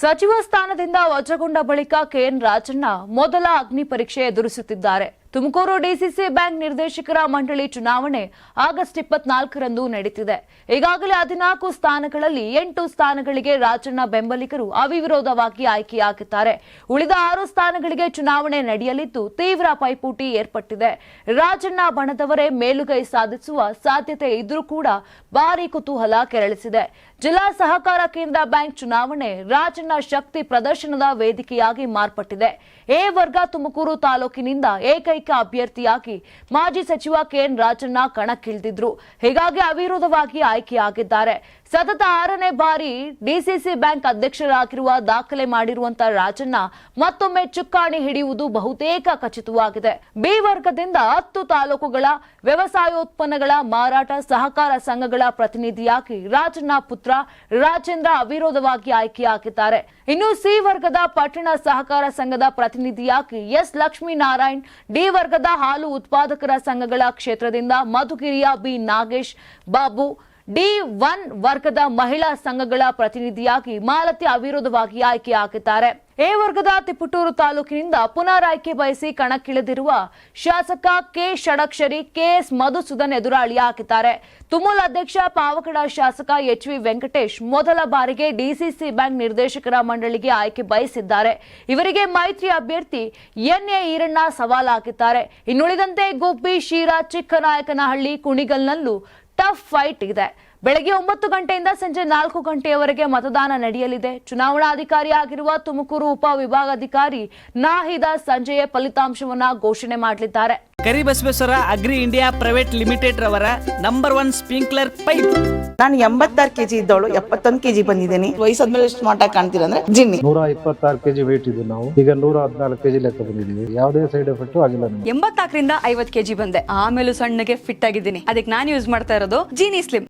ಸಚಿವ ಸ್ಥಾನದಿಂದ ವಜಗೊಂಡ ಬಳಿಕ ಕೆಎನ್ ರಾಜಣ್ಣ ಮೊದಲ ಅಗ್ನಿ ಪರೀಕ್ಷೆ ಎದುರಿಸುತ್ತಿದ್ದಾರೆ. ತುಮಕೂರು ಡಿಸಿಸಿ ಬ್ಯಾಂಕ್ ನಿರ್ದೇಶಕರ ಮಂಡಳಿ ಚುನಾವಣೆ ಆಗಸ್ಟ್ ಇಪ್ಪತ್ನಾಲ್ಕರಂದು ನಡೆಯುತ್ತಿದೆ ಈಗಾಗಲೇ ಹದಿನಾಲ್ಕು ಸ್ಥಾನಗಳಲ್ಲಿ ಎಂಟು ಸ್ಥಾನಗಳಿಗೆ ರಾಜಣ್ಣ ಬೆಂಬಲಿಗರು ಅವಿರೋಧವಾಗಿ ಆಯ್ಕೆಯಾಗಿದ್ದಾರೆ ಉಳಿದ ಆರು ಸ್ಥಾನಗಳಿಗೆ ಚುನಾವಣೆ ನಡೆಯಲಿದ್ದು ತೀವ್ರ ಪೈಪೋಟಿ ಏರ್ಪಟ್ಟಿದೆ. ರಾಜಣ್ಣ ಬಣದವರೇ ಮೇಲುಗೈ ಸಾಧಿಸುವ ಸಾಧ್ಯತೆ ಇದ್ರೂ ಕೂಡ ಭಾರಿ ಕುತೂಹಲ ಕೆರಳಿಸಿದೆ. ಜಿಲ್ಲಾ ಸಹಕಾರ ಕೇಂದ್ರ ಬ್ಯಾಂಕ್ ಚುನಾವಣೆ ರಾಜಣ್ಣ ಶಕ್ತಿ ಪ್ರದರ್ಶನದ ವೇದಿಕೆಯಾಗಿ ಮಾರ್ಪಟ್ಟಿದೆ. ಎ ವರ್ಗ ತುಮಕೂರು ತಾಲೂಕಿನಿಂದ ಏಕೈಕ ಅಭ್ಯರ್ಥಿಯಾಗಿ ಮಾಜಿ ಸಚಿವ ಕೆಎನ್ ರಾಜಣ್ಣ ಕಣಕ್ಕಿಳಿದಿದ್ರು. ಹೀಗಾಗಿ ಅವಿರೋಧವಾಗಿ ಆಯ್ಕೆಯಾಗಿದ್ದಾರೆ. ಸತತ ಆರನೇ ಬಾರಿ ಡಿಸಿಸಿ ಬ್ಯಾಂಕ್ ಅಧ್ಯಕ್ಷರಾಗಿರುವ ದಾಖಲೆ ಮಾಡಿರುವಂತಹ ರಾಜಣ್ಣ ಮತ್ತೊಮ್ಮೆ ಚುಕ್ಕಾಣಿ ಹಿಡಿಯುವುದು ಬಹುತೇಕ ಖಚಿತವಾಗಿದೆ. ಬಿ ವರ್ಗದಿಂದ ಹತ್ತು ತಾಲೂಕುಗಳ ವ್ಯವಸಾಯೋತ್ಪನ್ನಗಳ ಮಾರಾಟ ಸಹಕಾರ ಸಂಘಗಳ ಪ್ರತಿನಿಧಿಯಾಗಿ ರಾಜಣ್ಣ ಪುತ್ರ ರಾಜೇಂದ್ರ ಅವಿರೋಧವಾಗಿ ಆಯ್ಕೆಯಾಗಿದ್ದಾರೆ. ಇನ್ನು ಸಿ ವರ್ಗದ ಪಟ್ಟಣ ಸಹಕಾರ ಸಂಘದ ಪ್ರತಿನಿಧಿಯಾಗಿ ಎಸ್ ಲಕ್ಷ್ಮೀನಾರಾಯಣ್, ಡಿ ವರ್ಗದ ಹಾಲು ಉತ್ಪಾದಕರ ಸಂಘಗಳ ಕ್ಷೇತ್ರದಿಂದ ಮಧುಗಿರಿಯ B Nagesh Babu D one ವರ್ಗದ ಮಹಿಳಾ ಸಂಘಗಳ ಪ್ರತಿನಿಧಿಯಾಗಿ ಮಾಲತಿ ಅವಿರೋಧವಾಗಿ ಆಯ್ಕೆಯಾಗಿದ್ದಾರೆ ಎ ವರ್ಗದ ತಿಪುಟೂರು ತಾಲೂಕಿನಿಂದ ಪುನರಾಯ್ಕೆ ಬಯಸಿ ಕಣಕ್ಕಿಳಿದಿರುವ ಶಾಸಕ ಕೆ ಷಡಕ್ಷರಿ ಕೆಎಸ್ ಮಧುಸೂದನ್ ಎದುರಾಳಿಯಾಗಿದ್ದಾರೆ ತುಮುಲ್ ಅಧ್ಯಕ್ಷ ಪಾವಕಡ ಶಾಸಕ ಎಚ್ ವಿ ವೆಂಕಟೇಶ್ ಮೊದಲ ಬಾರಿಗೆ ಡಿಸಿಸಿ ಬ್ಯಾಂಕ್ ನಿರ್ದೇಶಕರ ಮಂಡಳಿಗೆ ಆಯ್ಕೆ ಬಯಸಿದ್ದಾರೆ. ಇವರಿಗೆ ಮೈತ್ರಿ ಅಭ್ಯರ್ಥಿ ಎನ್ ಎ ಈರಣ್ಣ ಸವಾಲಾಗಿದ್ದಾರೆ. ಇನ್ನುಳಿದಂತೆ ಗುಬ್ಬಿ, ಶಿರಾ, ಚಿಕ್ಕನಾಯಕನಹಳ್ಳಿ, ಕುಣಿಗಲ್ನಲ್ಲೂ ಟಫ್ ಫೈಟ್ ಇದೆ. ಬೆಳಗ್ಗೆ ಒಂಬತ್ತು ಗಂಟೆಯಿಂದ ಸಂಜೆ ನಾಲ್ಕು ಗಂಟೆಯವರೆಗೆ ಮತದಾನ ನಡೆಯಲಿದೆ. ಚುನಾವಣಾಧಿಕಾರಿಯಾಗಿರುವ ತುಮಕೂರು ಉಪ ವಿಭಾಗಾಧಿಕಾರಿ ನಾಹಿದ ಸಂಜೆಯ ಫಲಿತಾಂಶವನ್ನ ಘೋಷಣೆ ಮಾಡಲಿದ್ದಾರೆ. Karibasaveshwara agri India private limited ರವರ ನಂಬರ್ ಒನ್ ಸ್ಪ್ರಿಂಕ್ಲರ್ ಪೈಪ್. ನಾನು ಎಂಬತ್ತಾರು ಕೆಜಿ ಇದ್ದವಳು ಎಪ್ಪತ್ತೊಂದು ಕೆಜಿ ಬಂದಿದ್ದೀನಿ. ವಯಸ್ಸಾದ್ಮೇಲೆ ಸ್ಮಾರ್ಟ್ ಆಗಿ ಕಾಣ್ತೀರ ಅಂದ್ರೆ ಜಿನ್ನಿ. ನೂರ ಇಪ್ಪತ್ತಾರು ಕೆಜಿ ವೇಟ್ ಇದೆ ನಾವು. ಈಗ ನೂರ ಹದಿನಾಲ್ಕು ಕೆಜಿ ಲೆಕ್ಕ ಬಂದಿದ್ದೀವಿ. ಯಾವುದೇ ಸೈಡ್ ಎಫೆಕ್ಟ್ ಆಗಿಲ್ಲ ಎಂಬತ್ನಾಲ್ಕರಿಂದ ಐವತ್ ಕೆಜಿ ಬಂದೆ. ಆಮೇಲೂ ಸಣ್ಣಗೆ ಫಿಟ್ ಆಗಿದ್ದೀನಿ. ಅದಕ್ಕೆ ನಾನು ಯೂಸ್ ಮಾಡ್ತಾ ಇರೋದು ಜೀನಿ ಸ್ಲಿಮ್